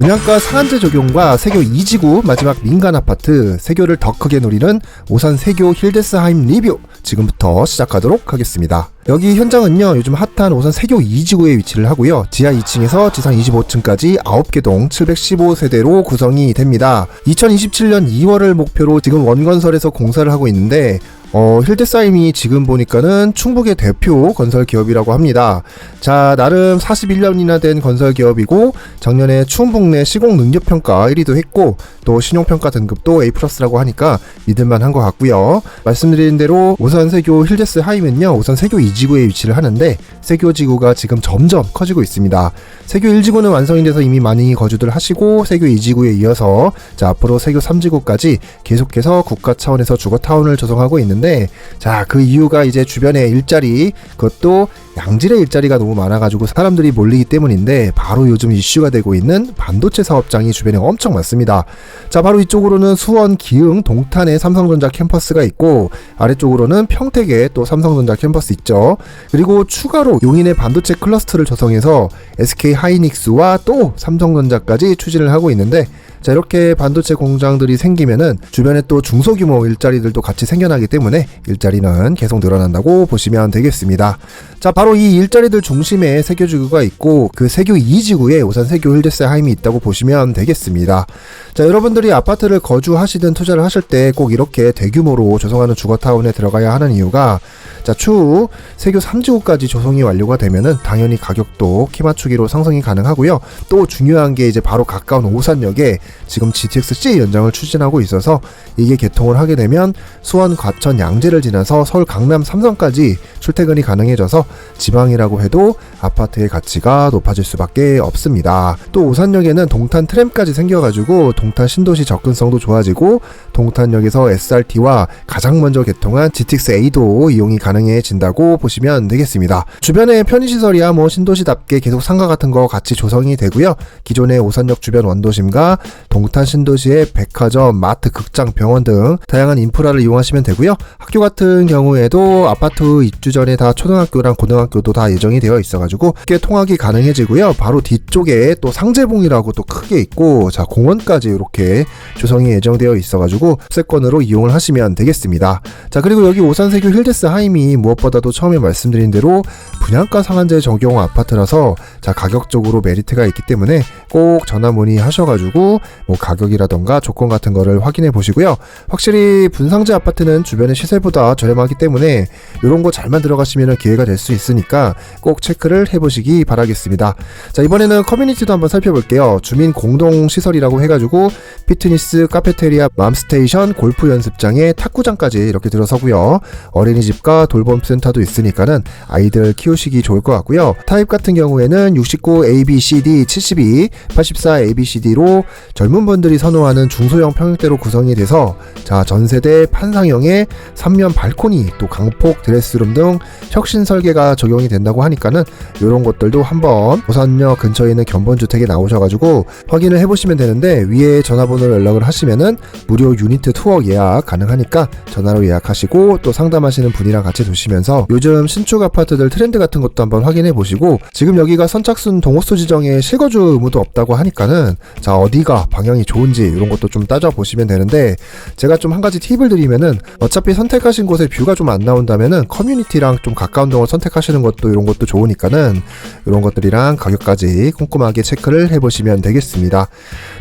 분양가 상한제 적용과 세교 2지구 마지막 민간 아파트 세교를 더 크게 노리는 오산 세교 힐데스하임 리뷰 지금부터 시작하도록 하겠습니다. 여기 현장은요 요즘 핫한 오산 세교 2지구에 위치를 하고요 지하 2층에서 지상 25층까지 9개 동 715세대로 구성이 됩니다. 2027년 2월을 목표로 지금 원건설에서 공사를 하고 있는데 어, 힐데사임이 지금 보니까는 충북의 대표 건설 기업이라고 합니다. 자, 나름 41년이나 된 건설 기업이고 작년에 충북 내 시공 능력 평가 1위도 했고 또 신용 평가 등급도 A+라고 하니까 믿을만 한 것 같고요. 말씀드린 대로 오산 세교 힐데스 하이면요. 오산 세교 2 지구에 위치를 하는데 세교 지구가 지금 점점 커지고 있습니다. 세교 1지구는 완성이 돼서 이미 많이 거주들 하시고 세교 2지구에 이어서 자, 앞으로 세교 3지구까지 계속해서 국가 차원에서 주거 타운을 조성하고 있는데 자, 그 이유가 이제 주변에 일자리 그것도 양질의 일자리가 너무 많아가지고 사람들이 몰리기 때문인데 바로 요즘 이슈가 되고 있는 반도체 사업장이 주변에 엄청 많습니다. 자, 바로 이쪽으로는 수원, 기흥, 동탄에 삼성전자 캠퍼스가 있고 아래쪽으로는 평택에 또 삼성전자 캠퍼스 있죠. 그리고 추가로 용인의 반도체 클러스터를 조성해서 SK 하이닉스와 또 삼성전자까지 추진을 하고 있는데 자 이렇게 반도체 공장들이 생기면은 주변에 또 중소규모 일자리들도 같이 생겨나기 때문에 일자리는 계속 늘어난다고 보시면 되겠습니다. 자 바로 이 일자리들 중심에 세교지구가 있고 그 세교 2지구에 우선 세교 힐데스 하임이 있다고 보시면 되겠습니다. 자 여러분들이 아파트를 거주하시든 투자를 하실 때 꼭 이렇게 대규모로 조성하는 주거타운에 들어가야 하는 이유가 자 추후 세교 3지구까지 조성이 완료가 되면은 당연히 가격도 키 맞추기로 상승이 가능하고요. 또 중요한 게 이제 바로 가까운 오산역에 지금 GTX-C 연장을 추진하고 있어서 이게 개통을 하게 되면 수원, 과천, 양재를 지나서 서울, 강남, 삼성까지 출퇴근이 가능해져서 지방이라고 해도 아파트의 가치가 높아질 수밖에 없습니다. 또 오산역에는 동탄 트램까지 생겨가지고 동탄 신도시 접근성도 좋아지고 동탄역에서 SRT와 가장 먼저 개통한 GTX-A도 이용이 가능해진다고 보시면 되겠습니다. 주변에 편의시설이야 뭐 신도시답게 계속 상가 같은 거 같이 조성이 되고요. 기존의 오산역 주변 원도심과 동탄 신도시의 백화점, 마트, 극장, 병원 등 다양한 인프라를 이용하시면 되고요. 학교 같은 경우에도 아파트 입주 전에 다 초등학교랑 고등학교도 다 예정이 되어 있어가지고 꽤 통학이 가능해지고요. 바로 뒤쪽에 또 상제봉이라고 또 크게 있고 자 공원까지 이렇게 조성이 예정되어 있어가지고 세권으로 이용을 하시면 되겠습니다. 자 그리고 여기 오산세교 힐데스 하임이 무엇보다도 처음에 말씀드린 대로 분양가 상한제 적용 아파트라서 자 가격적으로 메리트가 있기 때문에 꼭 전화 문의하셔가지고 뭐 가격이라던가 조건 같은 거를 확인해 보시고요. 확실히 분상제 아파트는 주변의 시세보다 저렴하기 때문에 이런 거 잘만 들어가시면 기회가 될 수 있으니까 꼭 체크를 해보시기 바라겠습니다. 자 이번에는 커뮤니티도 한번 살펴볼게요. 주민 공동 시설이라고 해가지고 피트니스, 카페테리아, 맘스테이션, 골프 연습장에 탁구장까지 이렇게 들어서고요. 어린이집과 돌봄센터도 있으니까는 아이들 키우시기 좋을 것 같고요. 타입 같은 경우에는 69 ABCD 72, 84 ABCD로 젊은 분들이 선호하는 중소형 평형대로 구성이 돼서 자 전세대 판상형의 3면 발코니 또 강폭 드레스룸 등 혁신 설계가 적용이 된다고 하니까는 이런 것들도 한번 오산역 근처에 있는 견본주택에 나오셔가지고 확인을 해보시면 되는데 위에 전화번호로 연락을 하시면은 무료 유니트 투어 예약 가능하니까 전화로 예약하시고 또 상담하시는 분이랑 같이 두시면서 요즘 신축 아파트들 트렌드 같은 것도 한번 확인해 보시고 지금 여기가 선착순 동호수 지정에 실거주 의무도 없다고 하니까는 자 어디가 방향이 좋은지 이런 것도 좀 따져 보시면 되는데 제가 좀 한 가지 팁을 드리면은 어차피 선택하신 곳에 뷰가 좀 안 나온다면은 커뮤니티랑 좀 가까운 동을 선택하시는 것도 이런 것도 좋으니까는 이런 것들이랑 가격까지 꼼꼼하게 체크를 해보시면 되겠습니다.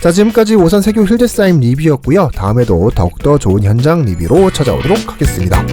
자 지금까지 오산 세교 힐데사임 리뷰였고요. 다음에도 더욱더 좋은 현장 리뷰로 찾아오도록 하겠습니다.